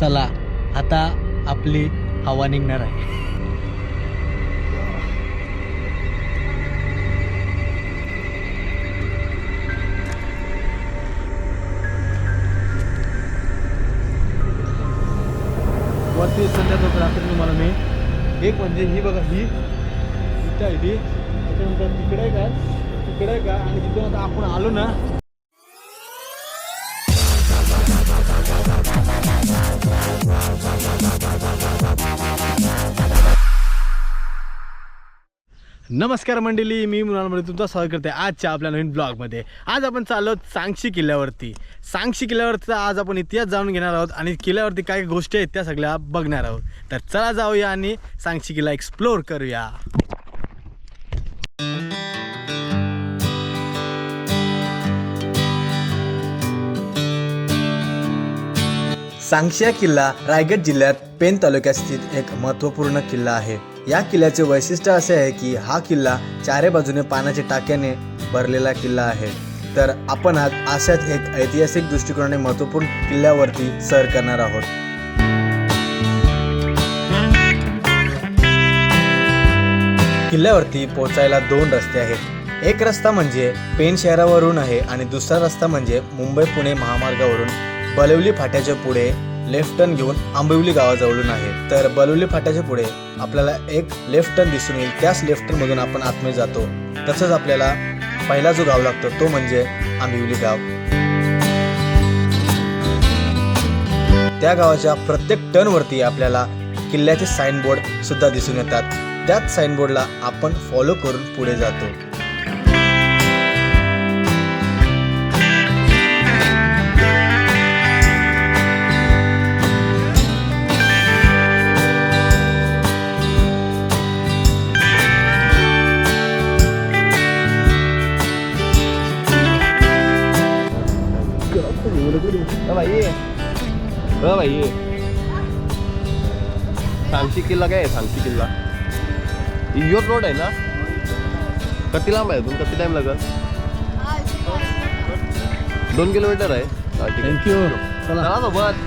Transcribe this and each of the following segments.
चला आता आपली हवा निघणार आहे. वरती संध्याकाळ रात्री तुम्हाला मी. एक म्हणजे ही बघा ही इथं आहे ती. त्याच्यानंतर तिकडे का? तिकडे का? आणि तिथून आता आपण आलो ना नमस्कार मंडळी मी मुलांमध्ये तुमचं स्वागत करते आजच्या आपल्या नवीन ब्लॉगमध्ये. आज आपण चाललो सांगशी किल्ल्यावरती. सांगशी किल्ल्यावरचा आज आपण इतिहास जाणून घेणार आहोत आणि किल्ल्यावरती काय गोष्टी आहेत त्या सगळ्या बघणार आहोत. तर चला जाऊया आणि सांगशी किल्ला एक्सप्लोर करूया. सांगशिया किल्ला रायगड जिल्ह्यात पेन तालुक्यात स्थित एक महत्त्वपूर्ण किल्ला आहे. या किल्ल्याचे वैशिष्ट्य असे आहे की हा किल्ला चारे बाजूने पाण्याच्या टाक्याने भरलेला किल्ला आहे. तर आपण आज अशाच एक ऐतिहासिक दृष्टिकोनाने महत्त्वपूर्ण किल्ल्यावरती सर करणार आहोत. किल्ल्यावरती पोहोचायला दोन रस्ते आहेत. एक रस्ता म्हणजे पेन शहरावरून आहे आणि दुसरा रस्ता म्हणजे मुंबई पुणे महामार्गावरून बलवली फाट्याच्या पुढे लेफ्ट टर्न घेऊन आंबिवली गावाजवळून आहे. तर बलवली फाट्याच्या पुढे आपल्याला एक लेफ्ट टर्न दिसून येईल. त्याच लेफ्ट टर्न मधून आपण आतमध्ये जातो. तसंच आपल्याला पहिला जो गाव लागतो तो म्हणजे आंबिवली गाव. त्या गावाच्या प्रत्येक टर्नवरती आपल्याला किल्ल्याचे साईन बोर्ड सुद्धा दिसून येतात. त्याच साईन बोर्डला आपण फॉलो करून पुढे जातो. सांगशी किल्ला काय आहे? सांगशी किल्ला. योच रोड आहे ना? किती लांब आहे तुम्ही किती टाइम लागेल? दोन किलोमीटर हा, आहे. थँक्यू चला सोबत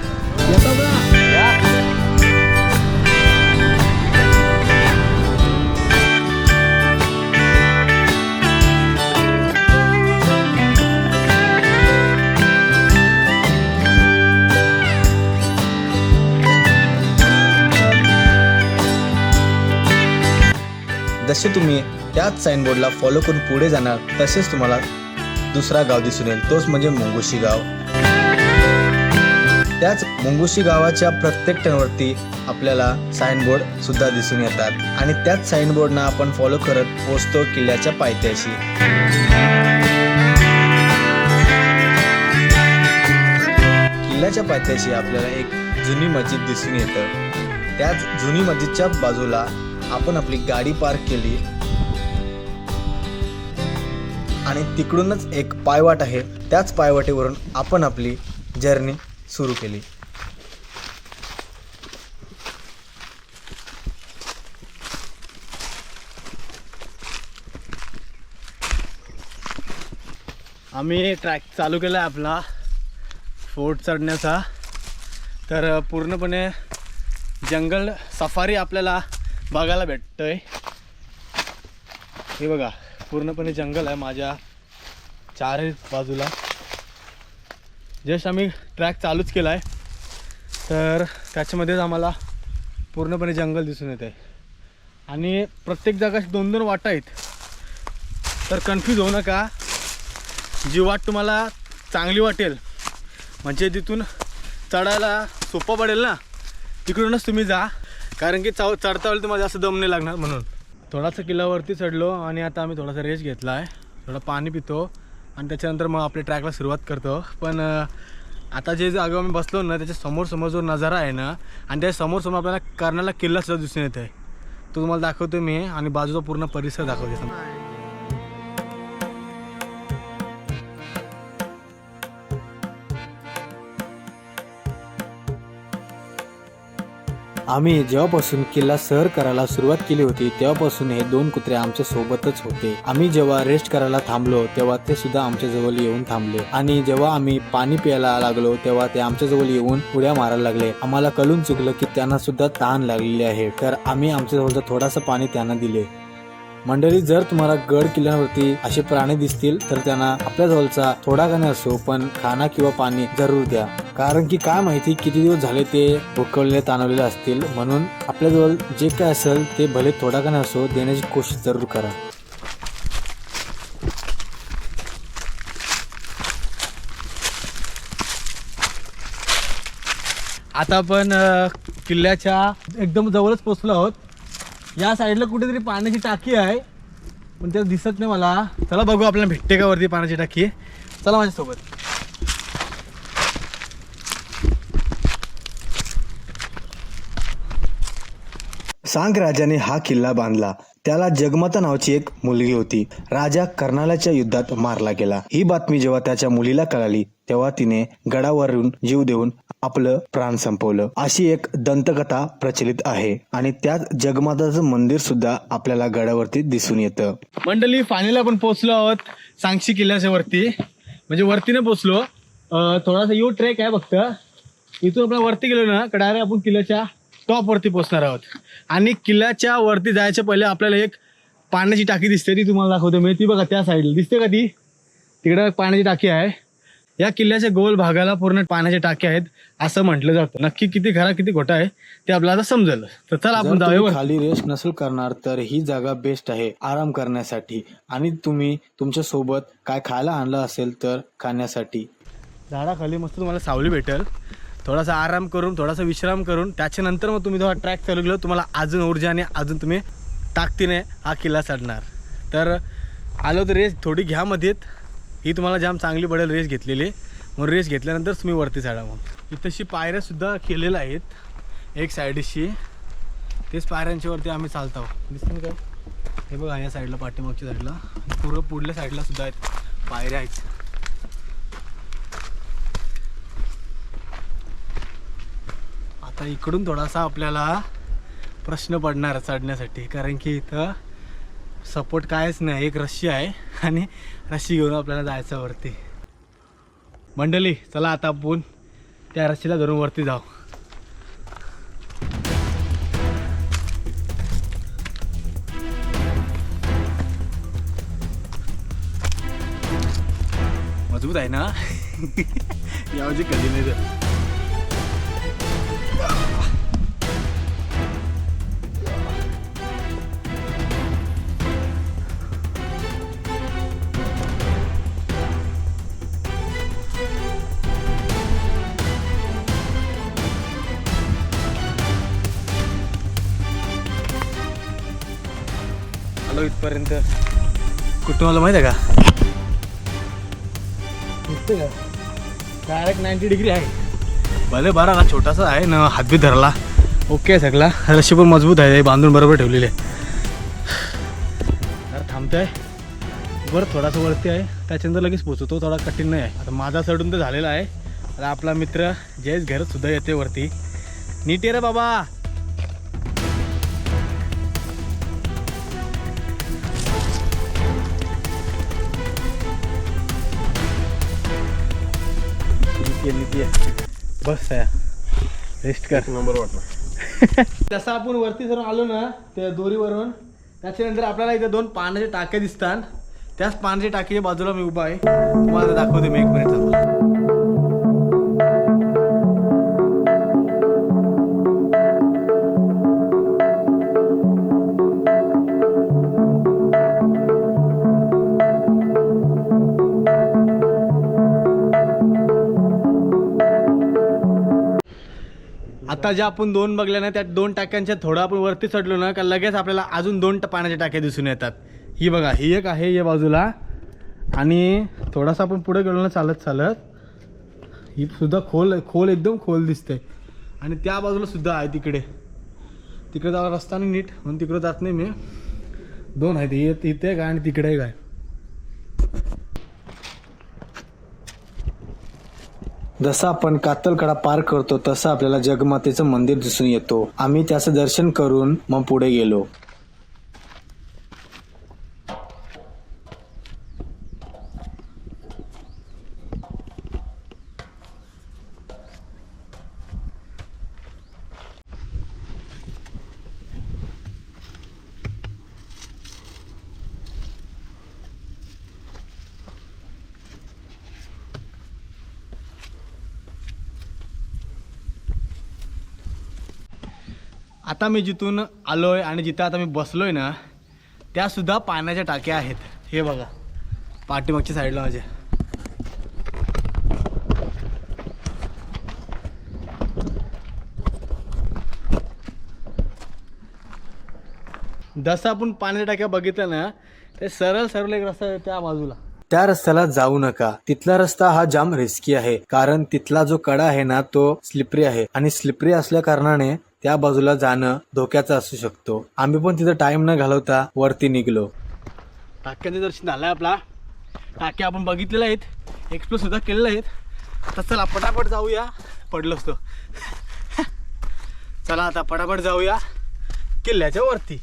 जसे तुम्ही त्याच साईनबोर्डला फॉलो करून पुढे जाणार तसेच तुम्हाला दुसरा गाव दिसून येईल. तोच म्हणजे मुंगुशी गाव. त्याच मुंगुशी गावाच्या प्रत्येक टर्नवरती आपल्याला साईनबोर्ड सुद्धा दिसून येतात. आणि त्याच साईन बोर्डना आपण फॉलो करत पोहोचतो किल्ल्याच्या पायथ्याशी. किल्ल्याच्या पायथ्याशी आपल्याला एक जुनी मस्जिद दिसून येतं. त्याच जुनी मस्जिदच्या बाजूला आपण आपली गाडी पार्क केली. आणि तिकडूनच एक पायवाट आहे. त्याच पायवाटेवरून आपण आपली जर्नी सुरू केली. आम्ही ट्रॅक चालू केला आहे आपला. फोर्ट चढण्याचा. तर पूर्णपणे जंगल सफारी आपल्याला बघायला भेटतंय. हे बघा पूर्णपणे जंगल आहे माझ्या चारही बाजूला. जस्ट आम्ही ट्रॅक चालूच केला आहे तर त्याच्यामध्येच आम्हाला पूर्णपणे जंगल दिसून येत आहे आणि प्रत्येक जागा दोन दोन वाटा आहेत. तर कन्फ्यूज होऊ नका. जी वाट तुम्हाला चांगली वाटेल म्हणजे तिथून चढायला सोपं पडेल ना तिकडूनच तुम्ही जा. कारण की चाव चढता वेळी तुम्हाला जास्त दम नाही लागणार म्हणून. थोडासा किल्ल्यावरती चढलो आणि आता आम्ही थोडासा रेस्ट घेतला आहे थोडं पाणी पितो आणि त्याच्यानंतर मग आपल्या ट्रॅकला सुरुवात करतो. पण आता जे जागेवर आम्ही बसलो ना त्याच्यासमोर समोर जो नजारा आहे ना आणि त्या समोर समोर आपल्याला कर्नाला किल्ला सुद्धा दिसून येत आहे तो तुम्हाला दाखवतो मी आणि बाजूचा पूर्ण परिसर दाखवतो आम्ही जेव्हापासून किल्ला सहर करायला सुरुवात केली होती तेव्हापासून हे दोन कुत्रे आमच्या सोबतच होते. आम्ही जेव्हा रेस्ट करायला थांबलो तेव्हा ते सुद्धा आमच्या जवळ येऊन थांबले. आणि जेव्हा आम्ही पाणी प्यायला लागलो तेव्हा ते आमच्या जवळ येऊन उड्या मारायला लागले. आम्हाला कळून चुकलं की त्यांना सुद्धा ताण लागलेली आहे. तर आम्ही आमच्या जवळचं थोडासा पाणी त्यांना दिले. मंडळी जर तुम्हाला गड किल्ल्यावरती असे प्राणी दिसतील तर त्यांना आपल्या जवळचा थोडा का नाही असो पण खाना किंवा पाणी जरूर द्या. कारण की काय माहिती किती दिवस झाले ते भुकवलेले ताणवलेले असतील. म्हणून आपल्याजवळ जे काय असेल ते भले थोडा का नाही असो देण्याची कोशिश जरूर करा. आता आपण अ, किल्ल्याच्या एकदम जवळच पोचलो आहोत. या साईडला कुठेतरी पाण्याची टाकी आहे. पण त्याला दिसत नाही मला. चला बघू आपल्याला भेटते का वरती पाण्याची टाकी चला माझ्यासोबत. सांग राजाने हा किल्ला बांधला. त्याला जगमाता नावाची एक मुलगी होती. राजा कर्नालाच्या युद्धात मारला गेला. ही बातमी जेव्हा त्याच्या मुलीला कळाली तेव्हा तिने गडावरून जीव देऊन आपलं प्राण संपवलं. अशी एक दंतकथा प्रचलित आहे आणि त्यात जगमाताचं मंदिर सुद्धा आपल्याला गडावरती दिसून येतं. मंडळी फायनली आपण पोहोचलो आहोत सांगशी किल्ल्याच्या वरती. म्हणजे वरतीने पोहोचलो. थोडासा यू ट्रेक आहे फक्त. इथून आपण वरती गेलो ना डायरेक्ट आपण किल्ल्याच्या. टॉप वरती पोहोचणार आहोत. आणि किल्ल्याच्या वरती जायच्या पहिले आपल्याला एक पाण्याची टाकी दिसते ती तुम्हाला दाखवतो मी. ती बघा त्या साईडला दिसते का ती? तिकडे पाण्याची टाकी आहे. या किल्ल्याच्या गोल भागाला पूर्ण पाण्याच्या टाक्या आहेत असं म्हटलं जातं. नक्की किती खरा किती खोटा आहे ते आपल्याला समजेल. तर चला आपण जाऊया. खाली रेस्ट नसेल करणार तर ही जागा बेस्ट आहे आराम करण्यासाठी. आणि तुम्ही तुमच्यासोबत काय खायला आणलं असेल तर खाण्यासाठी. झाडाखाली मस्त तुम्हाला सावली भेटेल. थोडासा आराम करून थोडासा विश्राम करून त्याच्यानंतर मग तुम्ही जेव्हा ट्रॅक चालू केलं तुम्हाला अजून ऊर्जाने अजून तुम्ही ताकदीने हा किल्ला चढणार. तर आलो तर रेस थोडी घ्या मध्येत ही तुम्हाला जाम चांगली पडेल रेस घेतलेली. मग रेस घेतल्यानंतर तुम्ही वरती चढा मग. इथंशी पायऱ्यासुद्धा केलेल्या आहेत. एक साईडशी तेच पायऱ्यांच्या वरती आम्ही चालतो. दिसतं काय? हे बघा या साईडला पाठीमागच्या साईडला पूर्ण पुढल्या साईडला सुद्धा आहेत. पायऱ्या आहेत. आता इकडून थोडासा आपल्याला प्रश्न पडणार चढण्यासाठी. कारण की इथं सपोर्ट कायच नाही. एक रशी आहे आणि रशी घेऊन आपल्याला जायचं वरती. मंडळी चला आता आपण त्या रशीला धरून वरती जाऊ. मजबूत आहे ना? यावजी कधी नाही इथपर्यंत कुठून आलं माहिती आहे का? दिसते का? डायरेक्ट नाईन्टी डिग्री आहे. भले बरा ना छोटासा आहे ना हातबी धरला. ओके आहे सगळा. रशी पण मजबूत आहे बांधून बरोबर ठेवलेले. तर थांबतोय. बरं थोडासा वरती आहे. त्याच्यानंतर लगेच पोचतो थोडा कठीण नाही आहे. आता माझा चढून तर झालेला आहे. आता आपला मित्र जयेश घरच सुद्धा येते वरती. नीट ये रे बाबा. नीती नीती बस आहे रेस्ट कर। नंबर वाटला. जसं आपण वरती जर आलो ना त्या दोरीवरून त्याच्यानंतर आपल्याला इथे दोन पाण्याच्या टाक्या दिसतात. त्याच पाण्याच्या टाकीच्या बाजूला मी उभा आहे. तुम्हाला दाखवते मी एक मिनिट आता ज्या आपण दोन बघल्या ना त्या दोन टाक्यांच्या थोडं आपण वरती चढलो ना का लगेच आपल्याला अजून दोन ट- पाण्याच्या टाक्या दिसून येतात. ही बघा ही एक आहे या बाजूला. आणि थोडासा आपण पुढे गेलो ना चालत चालत. ही सुद्धा खोल खोल एकदम खोल दिसते आणि त्या बाजूला सुद्धा आहे तिकडे. तिकडे जावा रस्ता नाही नीट म्हणून तिकडे जात नाही मी. दोन आहेत इथे एक आहे आणि तिकडे एक आहे. जसं आपण कातलकडा पार करतो तसं आपल्याला जगमातेचं मंदिर दिसून येतो. आम्ही त्याचं दर्शन करून मग पुढे गेलो. आता मी जिथून आलोय आणि जिथं आता मी बसलोय ना त्यासुद्धा पाण्याच्या टाक्या आहेत. हे बघा पाठीमागच्या साईडला माझ्या जसं आपण पाण्याच्या टाक्या बघितलं ना ते सरळ सरळ एक रस्ता आहे त्या बाजूला. त्या रस्त्याला जाऊ नका. तिथला रस्ता हा जाम रिस्की आहे. कारण तिथला जो कडा आहे ना तो स्लिपरी आहे. आणि स्लिपरी असल्या कारणाने त्या बाजूला जाणं धोक्याचं असू शकतो. आम्ही पण तिथं टाइम न घालवता वरती निघलो. टाक्यांचं दर्शन झालंय आपला. टाक्या आपण बघितलेलं आहेत. एक्सप्लोर सुद्धा केलेलं आहेत. तर चला पटापट जाऊया. पडलो असतो. चला आता पटापट जाऊया. किल्ल्याच्या वरती.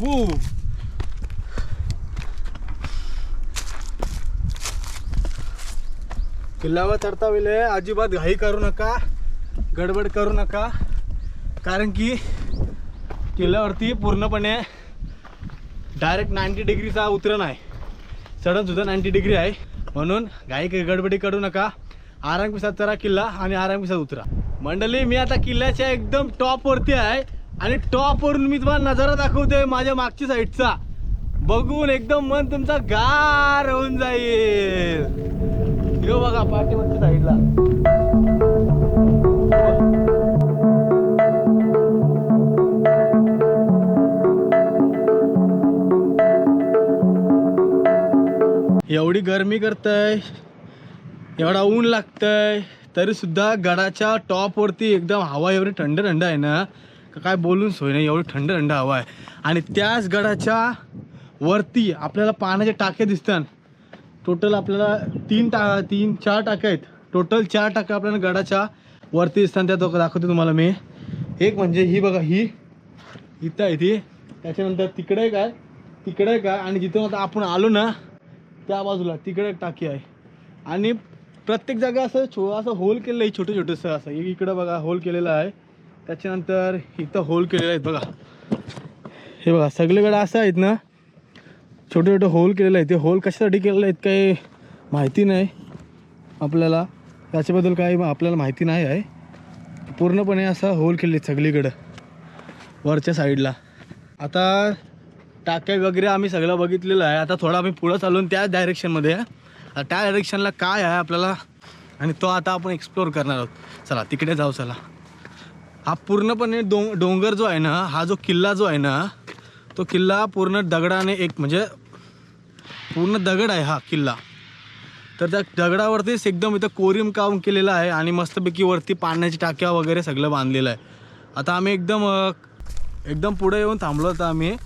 ऊ. किल्ल्यावर चढता वेळे अजिबात घाई करू नका. गडबड करू नका. कारण की किल्ल्यावरती पूर्णपणे डायरेक्ट नाईंटी डिग्रीचा उतरण आहे. सडनसुद्धा नाईंटी डिग्री आहे. म्हणून गायक काही गडबडी करू नका. आराम पिसात किल्ला आणि आराम पिसात उतरा. मंडळी मी आता किल्ल्याच्या एकदम टॉपवरती आहे आणि टॉपवरून मी तुम्हाला नजारा दाखवतोय माझ्या मागच्या साईडचा बघून एकदम मन तुमचा गार होऊन जाईल. यो बघा पाठीवरच्या साईडला एवढी गरमी करतय एवढा ऊन लागतंय तरी सुद्धा गडाच्या टॉपवरती एकदम हवा एवढी थंड थंड आहे ना काय बोलून सोय नाही एवढी थंड थंड हवा आहे. आणि त्याच गडाच्या वरती आपल्याला पाण्याचे टाके दिसतात. टोटल आपल्याला तीन टा तीन चार टाक्या आहेत. टोटल चार टाक्या आपल्याला गडाच्या वरती स्थान त्या दाखवतो दाखवते तुम्हाला मी. एक म्हणजे ही बघा ही इथं आहे ती. त्याच्यानंतर तिकडे काय? तिकडे काय? आणि जिथं आता आपण आलो ना त्या बाजूला तिकडे एक टाकी आहे. आणि प्रत्येक जागा असं छो असं होल केलेलं आहे छोटं छोटंसं असं. एक इकडं बघा होल केलेलं आहे. त्याच्यानंतर इथं होल केलेलं आहेत बघा. हे बघा सगळीकडे असं आहेत ना छोटे छोटे होल केलेलं आहे ते होल कशासाठी केलेलं आहेत काही माहिती नाही आपल्याला. त्याच्याबद्दल काही आपल्याला माहिती नाही आहे. पूर्णपणे असा होल केले सगळीकडं वरच्या साईडला. आता टाक्या वगैरे आम्ही सगळं बघितलेलं आहे. आता थोडा आम्ही पुढं चालून त्या डायरेक्शनमध्ये आहे. त्या डायरेक्शनला काय आहे आपल्याला? आणि तो आता आपण एक्सप्लोअर करणार आहोत. चला तिकडे जाऊ चला. हा पूर्णपणे डों डोंगर जो आहे ना हा जो किल्ला जो आहे ना तो किल्ला पूर्ण दगडाने एक म्हणजे पूर्ण दगड आहे हा किल्ला. तर त्या दगडावरतीच एकदम इथं कोरीम काम केलेलं आहे आणि मस्तपैकी वरती पाण्याची टाक्या वगैरे सगळं बांधलेलं आहे. आता आम्ही एकदम एकदम पुढे येऊन थांबलो होतो आम्ही.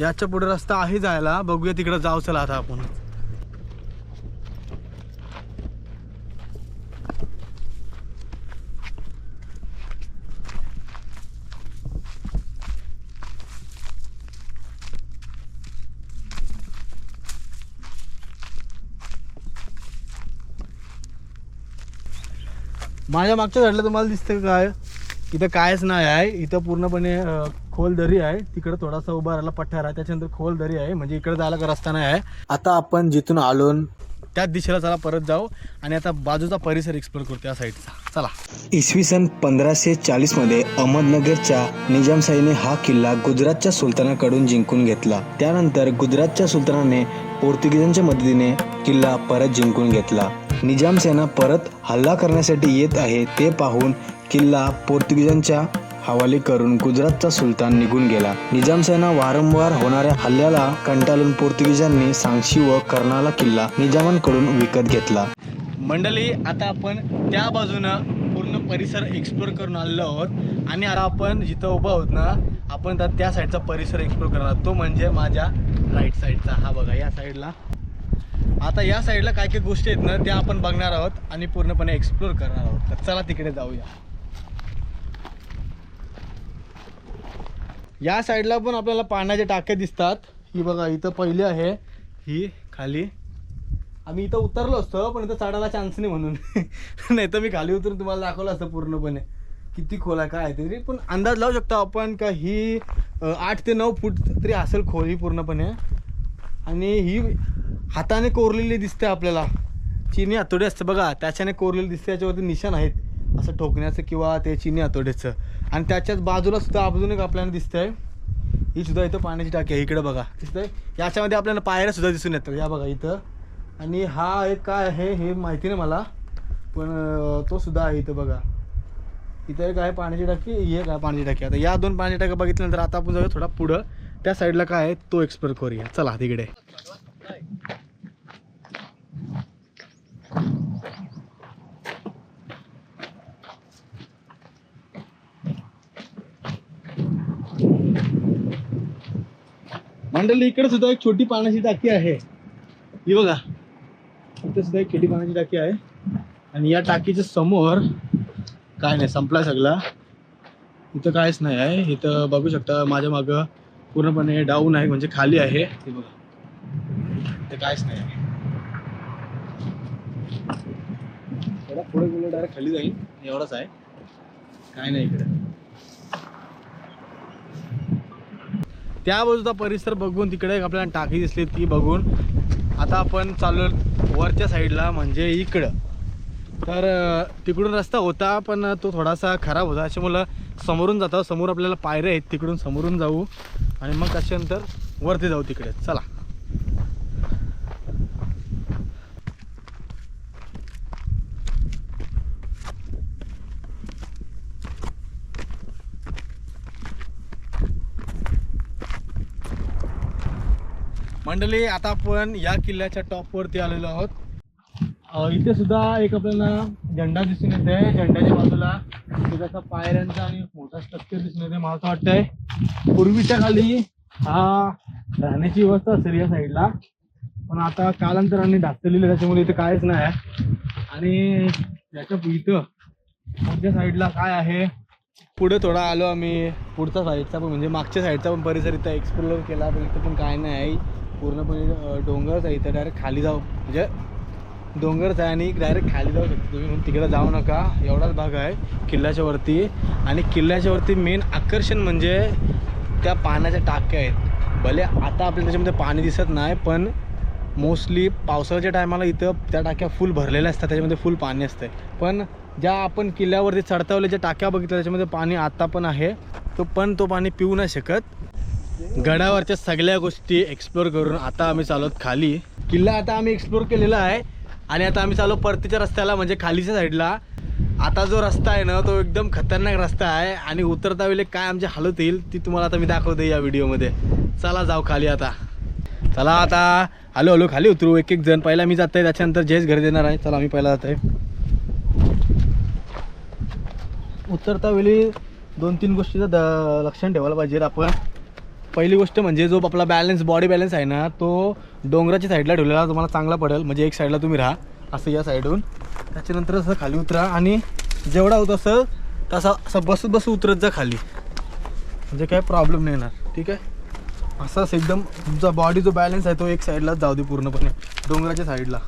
याच्यापुढे रस्ता आहे जायला. बघूया तिकडं जाऊ चला आता आपण. माझ्या मागच्या साईडला तुम्हाला दिसतं काय? इथं कायच नाही आहे. इथं पूर्णपणे खोल दरी आहे. तिकडं थोडासा उभा राहिला पठार आहे. त्याच्यानंतर खोल दरी आहे. म्हणजे इकडे जायला का रस्ता नाही आहे. आता आपण जिथून आलो त्याच दिशेला चला परत जाऊ. आणि आता बाजूचा परिसर एक्सप्लोर करू त्या साईडचा चला. इसवी सन पंधराशे चाळीसमध्ये अहमदनगरच्या निजामशाहीने हा किल्ला गुजरातच्या सुलतानाकडून जिंकून घेतला. त्यानंतर गुजरातच्या सुलतानाने पोर्तुगीजांच्या मदतीने किल्ला परत जिंकून घेतला. निजामसेना परत हल्ला करण्यासाठी येत आहे ते पाहून किल्ला पोर्तुगीजांच्या हवाली करून गुजरातचा सुलतान निघून गेला. निजामसेना वारंवार होणाऱ्या हल्ल्याला कंटाळून पोर्तुगीजांनी सांगशी व कर्नाला किल्ला निजामांकडून विकत घेतला. मंडळी आता आपण त्या बाजूनं पूर्ण परिसर एक्सप्लोर करून आलेलो आहोत आणि आता आपण जिथं उभं आहोत ना आपण त्या साईडचा परिसर एक्सप्लोर करणार आहोत. तो म्हणजे माझ्या राईट साईडचा हा बघा या साईडला आता या साईडला काय काय गोष्टी आहेत ना त्या आपण बघणार आहोत आणि पूर्णपणे एक्सप्लोर करणार आहोत. तर चला तिकडे जाऊया. या साईडला पण आपल्याला पाण्याच्या टाक्या दिसतात. ही बघा इथं पहिली आहे. ही खाली. आम्ही इथं उतरलो असतो पण इथं चढायला चान्स नाही म्हणून. नाही तर मी खाली उतरून तुम्हाला दाखवलं असतं पूर्णपणे. किती खोल आहे काय आहे तरी पण अंदाज लावू शकतो आपण का ही आठ ते नऊ फूट तरी असेल खोल ही पूर्णपणे. आणि ही हाताने कोरलेली दिसते आपल्याला. चिनी हातोडी असतं बघा त्याच्याने कोरलेली दिसते त्याच्यावरती निशाण आहेत. असं ठोकण्याचं किंवा ते चिनी हातोड्याचं आणि त्याच्याच बाजूला सुद्धा अजून एक आपल्याला दिसतंय. ही सुद्धा इथं पाण्याची टाकी आहे इकडे बघा. दिसतंय? याच्यामध्ये आपल्याला पायऱ्या सुद्धा दिसून येतात. या बघा इथं. आणि हा एक काय आहे हे माहिती नाही मला. पण तो सुद्धा आहे इथं बघा. इथं एक आहे पाण्याची टाकी ही एक आहे पाण्याची टाकी. आता या दोन पाण्याची टाक्या बघितल्यानंतर आता आपण जाऊया थोडा पुढं. त्या साईडला काय आहे तो एक्सप्लोर करूया. चला तिकडे. मंडळी इकडे सुद्धा एक छोटी पाण्याची टाकी आहे. ही बघा. इथे सुद्धा एक छोटी पाण्याची टाकी आहे. आणि या टाकीच्या समोर काय नाही संपला सगळा. इथं काहीच नाही आहे. इथं बघू शकता माझ्या मागं पूर्णपणे डाऊन आहे म्हणजे खाली आहे. हे बघा. इथं काहीच नाही. थोडा पुढे गेलो डायरेक्ट खाली जाईल एवढंच आहे. काय नाही इकडे. त्या बाजूचा परिसर बघून तिकडे एक आपल्याला टाकी दिसली ती बघून आता आपण चाललो वरच्या साईडला म्हणजे इकडं. तर तिकडून रस्ता होता पण तो थोडासा खराब होता. त्याच्यामुळं समोरून जातो समोर आपल्याला पायऱ्या आहेत. तिकडून समोरून जाऊ. आणि मग त्याच्यानंतर वरती जाऊ तिकडे. चला. मंडळी आता आपण या किल्ल्याच्या टॉपवरती आलेलो आहोत. इथे सुद्धा एक आपल्याला झेंडा दिसून येते. झेंड्याच्या बाजूला त्याचा पायऱ्यांचा आणि मोठा स्ट्रक्चर दिसून येते मला असं वाटतंय. पूर्वीच्या खाली हा राहण्याची व्यवस्था असेल या साईडला पण आता कालांतराने ढासलेली त्याच्यामुळे इथे काहीच नाही. आहे आणि याच्या इथं मध्य साईडला काय आहे? पुढे थोडा आलो आम्ही. पुढचा साईडचा पण म्हणजे मागच्या साईडचा पण परिसर इथं एक्सप्लोर केला पण इथं पण काय नाही. आहे पूर्णपणे डोंगरच आहे. इथं डायरेक्ट खाली जाऊ. म्हणजे डोंगरच आहे आणि डायरेक्ट खाली जाऊ शकतो तुम्ही. म्हणून तिकडे जाऊ नका. एवढाच भाग आहे किल्ल्याच्या वरती. आणि किल्ल्याच्या वरती मेन आकर्षण म्हणजे त्या पाण्याच्या टाक्या आहेत. भले आता आपल्याला त्याच्यामध्ये पाणी दिसत नाही पण मोस्टली पावसाळ्याच्या टायमाला इथं त्या टाक्या फुल भरलेल्या असतात. त्याच्यामध्ये फुल पाणी असतं पण ज्या आपण किल्ल्यावरती चढतावल्या ज्या टाक्या बघितल्या त्याच्यामध्ये पाणी आता पण आहे. तो पण तो पाणी पिऊ नाही शकत. गडावरच्या सगळ्या गोष्टी एक्सप्लोर करून आता आम्ही चालवत खाली. किल्ला आता आम्ही एक्सप्लोर केलेला आहे. आणि आता आम्ही चालू परतीच्या रस्त्याला म्हणजे खालीच्या साईडला. आता जो रस्ता आहे ना तो एकदम खतरनाक रस्ता आहे. आणि उतरता वेळी काय आमची हालत येईल ती तुम्हाला आता मी दाखवते या व्हिडिओमध्ये. चला जाऊ खाली आता. चला आता. आलो हलो खाली उतरू. एक एक जण. पहिला मी जात आहे त्याच्यानंतर जयच घर देणार आहे. चला मी पहिला जात आहे उतरता वेळी दोन तीन गोष्टीचं द लक्षण ठेवायला पाहिजे आपण. पहिली गोष्ट म्हणजे जो आपला बॅलन्स बॉडी बॅलन्स आहे ना तो डोंगराच्या साईडला ठेवलेला तुम्हाला चांगला पडेल. म्हणजे एक साईडला तुम्ही राहा असं या साईडहून त्याच्यानंतर असं खाली उतरा आणि जेवढा होत असं तसा असं बसत बसू उतरत जा खाली. म्हणजे काय प्रॉब्लेम नाही येणार ठीक आहे? असाच एकदम तुमचा बॉडी जो बॅलन्स आहे तो एक साईडलाच जाऊ दे पूर्णपणे डोंगराच्या साईडला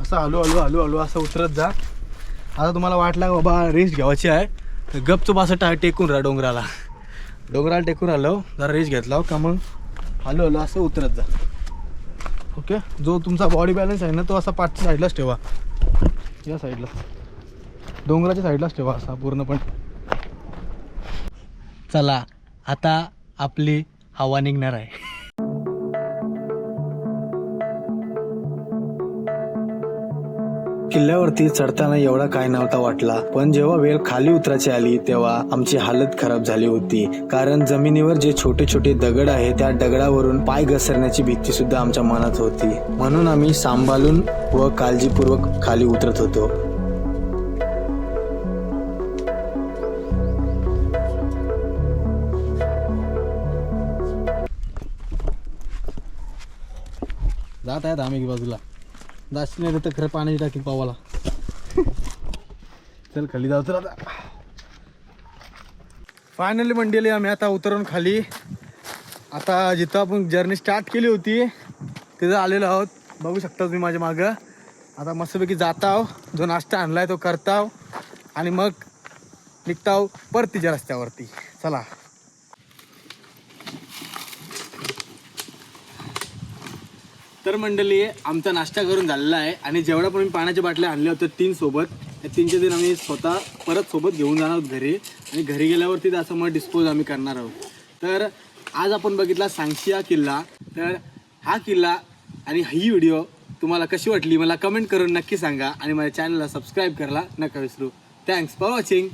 असं हळू हळू हळू हळू असं उतरत जा. आता तुम्हाला वाटलं बाबा रेस्ट घ्यायची आहे. तर गपचूप असं टा टेकून राहा डोंगराला. डोंगराला टेकून आलो. जरा रेस्ट घेतला हो, का मग? हलो हलो असं उतरत जा. ओके जो तुमचा बॉडी बॅलन्स आहे ना तो असा पाठच्या साईडलाच ठेवा. या साईडला डोंगराच्या साईडलाच ठेवा असा पूर्णपणे. चला आता आपली हवा निघणार आहे. किल्ल्यावरती चढताना एवढा काय नव्हता वाटला. पण जेव्हा वेळ खाली उतरायची आली तेव्हा आमची हालत खराब झाली होती. कारण जमिनीवर जे छोटे छोटे दगड आहे त्या दगडावरून पाय घसरण्याची भीती सुद्धा आमच्या मनात होती. म्हणून आम्ही सांभाळून व काळजीपूर्वक खाली उतरत होतो. जात आहेत आम्ही बाजूला. जास्त नाही तर खरं पाण्याची टाकी पावाला. चल खाली जाऊ तर आता. फायनली मंडळी आम्ही आता उतरून खाली. आता जिथं आपण जर्नी स्टार्ट केली होती तिथं आलेलो आहोत. बघू शकता तुम्ही माझ्या मागं. आता मस्तपैकी जाताव जो नाश्ता आणलाय तो करताव आणि मग निघताव परतीच्या रस्त्यावरती. चला. तर मंडळी आमचा नाश्ता करून झालेला आहे. आणि जेवढ्या पण मी पाण्याच्या बाटल्या आणल्या होत्या तीन सोबत त्या तीनच्या दिन आम्ही स्वतः परत सोबत घेऊन जाणार आहोत घरी. आणि घरी गेल्यावरती त्याचं मग डिस्पोज आम्ही करणार आहोत. तर आज आपण बघितला सांगशिया किल्ला. तर हा किल्ला आणि ही व्हिडिओ तुम्हाला कशी वाटली मला कमेंट करून नक्की सांगा. आणि माझ्या चॅनलला सबस्क्राईब करायला नका विसरू. Thanks for watching